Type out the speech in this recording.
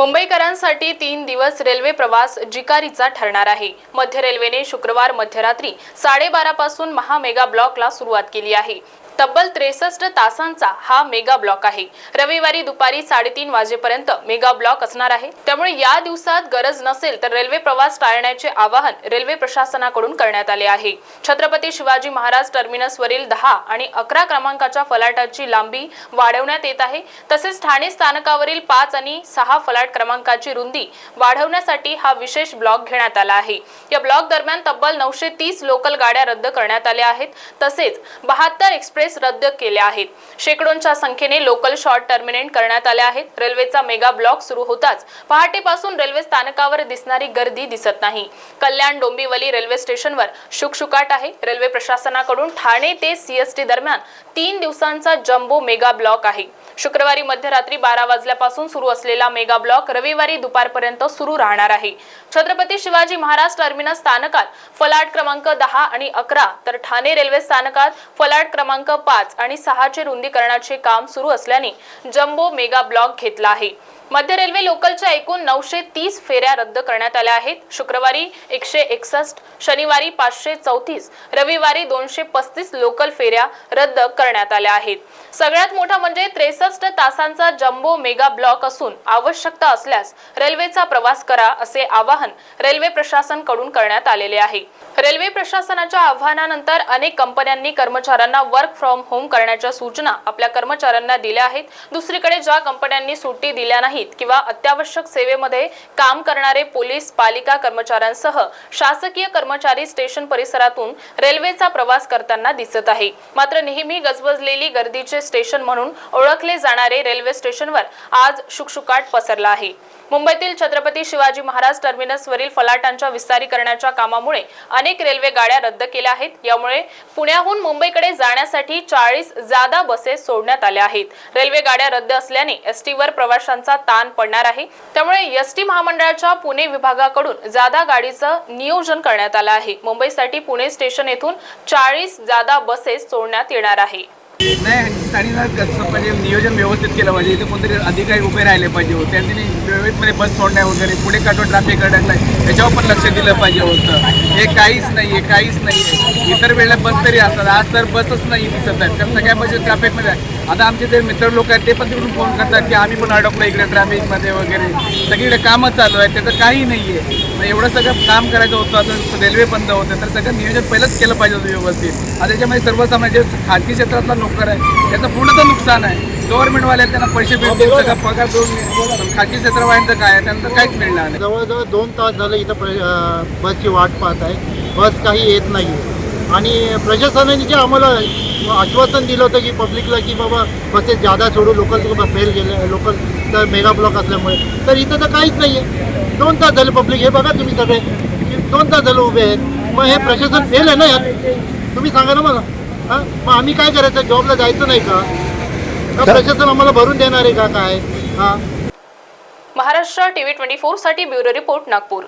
मुंबईकरांसाठी तीन दिवस रेल्वे प्रवास जिकारीचा ठरणार आहे. मध्य रेल्वेने शुक्रवार मध्यरात्री साडेबारा पासून महामेगा ब्लॉकला सुरुवात केली आहे. तब्बल त्रेसष्ट तासांचा हा मेगा ब्लॉक आहे. रविवारी दुपारी साडेतीन वाजेपर्यंत मेगा ब्लॉक असणार आहे. त्यामुळे या दिवसात गरज नसेल तर रेल्वे प्रवास टाळण्याचे आवाहन रेल्वे प्रशासनाकडून करण्यात आले आहे. छत्रपती शिवाजी महाराज टर्मिनसवरील दहा आणि अकरा क्रमांकाच्या फलाटाची लांबी वाढवण्यात येत आहे. तसेच ठाणे स्थानकावरील पाच आणि सहा फलाट क्रमांकाची रुंदी वाढवण्यासाठी हा विशेष ब्लॉक घेण्यात आला आहे. या ब्लॉक दरम्यान तब्बल नऊशे तीस लोकल गाड्या रद्द करण्यात आल्या आहेत. तसेच बहात्तर एक्सप्रेस रद्द केल्या आहेत. शेकडोंच्या संख्येने लोकल शॉर्ट टर्मिनेट करण्यात आल्या आहेत. रेल्वेचा मेगा ब्लॉक सुरू होताच. पहाटेपासून रेल्वे स्थानकावर दिसणारी गर्दी दिसत नाही. कल्याण डोंबिवली रेल्वे स्टेशनवर शुकशुकाट आहे. रेल्वे प्रशासनाकडून ठाणे ते सीएसटी दरम्यान तीन दिवसांचा जम्बो मेगा ब्लॉक आहे. शुक्रवारी मध्यरात्री बारा वाजल्यापासून सुरू असलेला मेगा ब्लॉक रविवारी दुपारपर्यंत सुरू राहणार आहे. छत्रपती शिवाजी महाराज टर्मिनस स्थानकात फलाट क्रमांक दहा आणि अकरा तर ठाणे रेल्वे स्थानकात फलाट क्रमांक पाच आणि सहाचे रुंदीकरणाचे काम सुरू असल्याने जम्बो मेगा ब्लॉक घेतला आहे. मध्य रेल्वे लोकलच्या एकूण नऊशे तीस फेऱ्या रद्द करण्यात आल्या आहेत. शुक्रवारी एकशे एकसष्ट शनिवारी पाचशे चौतीस रविवारी दोनशे पस्तीस लोकल फेऱ्या रद्द करण्यात आल्या आहेत. सगळ्यात मोठा म्हणजे त्रेसष्ट तासांचा जम्बो मेगा ब्लॉक असून आवश्यकता असल्यास रेल्वेचा प्रवास करा असे आवाहन रेल्वे प्रशासनकडून करण्यात आलेले आहे. रेल्वे प्रशासनाच्या आव्हानानंतर अनेक कंपन्यांनी कर्मचाऱ्यांना वर्क फ्रॉम होम करण्याच्या सूचना आपल्या कर्मचाऱ्यांना दिल्या आहेत. दुसरीकडे ज्या कंपन्यांनी सुट्टी दिल्या नाही नाहीत किंवा अत्यावश्यक सेवेमध्ये काम करणारे पोलीस पालिका कर्मचाऱ्यांसह शासकीय कर्मचारी स्टेशन परिसरातून रेल्वेचा प्रवास करताना दिसत आहे. मात्र नेहमी गजबजलेली गर्दीचे स्टेशन म्हणून ओळखले जाणारे रेल्वे स्टेशनवर आज शुकशुकाट पसरला आहे. मुंबईतील छत्रपती शिवाजी महाराज टर्मिनसवरील फलाटांच्या विस्तारीकरणाच्या कामामुळे अनेक रेल्वे गाड्या रद्द केल्या आहेत. यामुळे पुण्याहून मुंबईकडे जाण्यासाठी चाळीस जादा बसेस सोडण्यात आल्या आहेत. रेल्वे गाड्या रद्द असल्याने एसटीवर प्रवाशांचा ताण पडणार आहे. त्यामुळे एस टी महामंडळाच्या पुणे विभागाकडून जादा गाडीचं नियोजन करण्यात आलं आहे. मुंबईसाठी पुणे स्टेशन येथून चाळीस जादा बसेस सोडण्यात येणार आहे. नाही आणि म्हणजे नियोजन व्यवस्थित केलं पाहिजे. इथे कोणतरी अधिकारी उभे राहिले पाहिजे होते. आणि त्यांनी व्यवस्थितपणे बस सोडण्या वगैरे पुढे काढून ट्रॅफिक नाही त्याच्यावर पण लक्ष दिलं पाहिजे होतं. हे काहीच नाही आहे काहीच नाही आहे इतर वेळेला बस तरी असतात. आज तर बसच नाही दिसत आहेत. कारण सगळ्या बसेस ट्रॅफिकमध्ये आहे आता आमचे जे मित्र लोक आहेत ते पण तिकडून फोन करतात की आम्ही पण अडकलो इकडे ट्रॅफिकमध्ये वगैरे. सगळीकडे कामं चालू आहे त्याचं काही नाही आहे एवढं सगळं काम करायचं होतं अजून रेल्वे बंद होते तर सगळं नियोजन पहिलंच केलं पाहिजे होतं व्यवस्थित. आता त्याच्यामध्ये सर्वसामान्य जे खाजगी क्षेत्रातला नोकर आहे त्याचं पूर्णच नुकसान आहे. गव्हर्नमेंटवाले त्यांना पैसे भेटतील सगळं पगार देऊन खाजगी क्षेत्रवाल्यांचं काय आहे त्यांना काहीच मिळणार नाही. जवळजवळ दोन तास झालं इथं बसची वाट पाहत आहे. बस काही येत नाही आणि प्रशासनाने जे आम्हाला आश्वासन दिलं होतं की पब्लिकला की बाबा बसेस जादा सोडू लोकल फेल गेले लोकल तर मेगा ब्लॉक असल्यामुळे. तर इथं तर काहीच नाही आहे दोन तास झाले पब्लिक हे बघा तुम्ही सगळे. की दोन तास झालं उभे आहेत. मग हे प्रशासन फेल आहे ना यात तुम्ही सांगा ना मला. हां? मग आम्ही काय करायचं? जॉबला जायचं नाही का? का प्रशासन आम्हाला भरून देणार आहे का काय? हां? महाराष्ट्र टीव्ही ट्वेंटी फोरसाठी ब्युरो रिपोर्ट नागपूर.